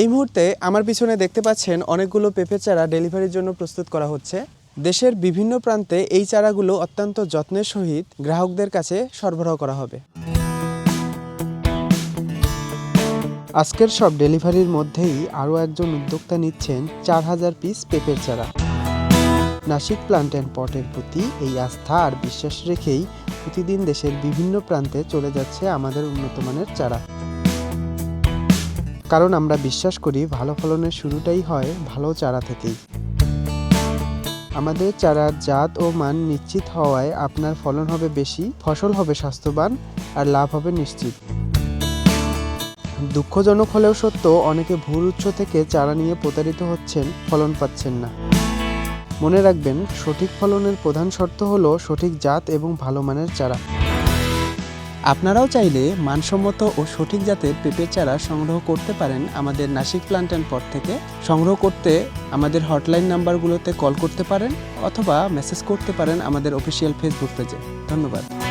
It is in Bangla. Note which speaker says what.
Speaker 1: এই মুহূর্তে আমার পিছনে দেখতে পাচ্ছেন অনেকগুলো পেঁপে চারা ডেলিভারির জন্য প্রস্তুত করা হচ্ছে। দেশের বিভিন্ন প্রান্তে এই চারাগুলো অত্যন্ত যত্নের সহিত গ্রাহকদের কাছে সরবরাহ করা হবে। আজকের সব ডেলিভারির মধ্যেই আরও একজন উদ্যোক্তা নিচ্ছেন চার হাজার পিস পেঁপের চারা। নাসিক প্লান্ট অ্যান্ড পটের প্রতি এই আস্থা আর বিশ্বাস রেখেই প্রতিদিন দেশের বিভিন্ন প্রান্তে চলে যাচ্ছে আমাদের উন্নতমানের চারা। কারণ আমরা বিশ্বাস করি ভালো ফলনের শুরুটাই হয় ভালো চারা থেকেই। আমাদের চারার জাত ও মান নিশ্চিত হওয়ায় আপনার ফলন হবে বেশি, ফসল হবে স্বাস্থ্যবান আর লাভ হবে নিশ্চিত। দুঃখজনক হলেও সত্য, অনেকে ভুল উৎস থেকে চারা নিয়ে প্রতারিত হচ্ছেন, ফলন পাচ্ছেন না। মনে রাখবেন, সঠিক ফলনের প্রধান শর্ত হলো সঠিক জাত এবং ভালো মানের চারা। আপনারাও চাইলে মানসম্মত ও সঠিক জাতের পেঁপের চারা সংগ্রহ করতে পারেন আমাদের নাসিক প্লান্ট অ্যান্ড পট থেকে। সংগ্রহ করতে আমাদের হটলাইন নাম্বারগুলোতে কল করতে পারেন অথবা মেসেজ করতে পারেন আমাদের অফিসিয়াল ফেসবুক পেজে। ধন্যবাদ।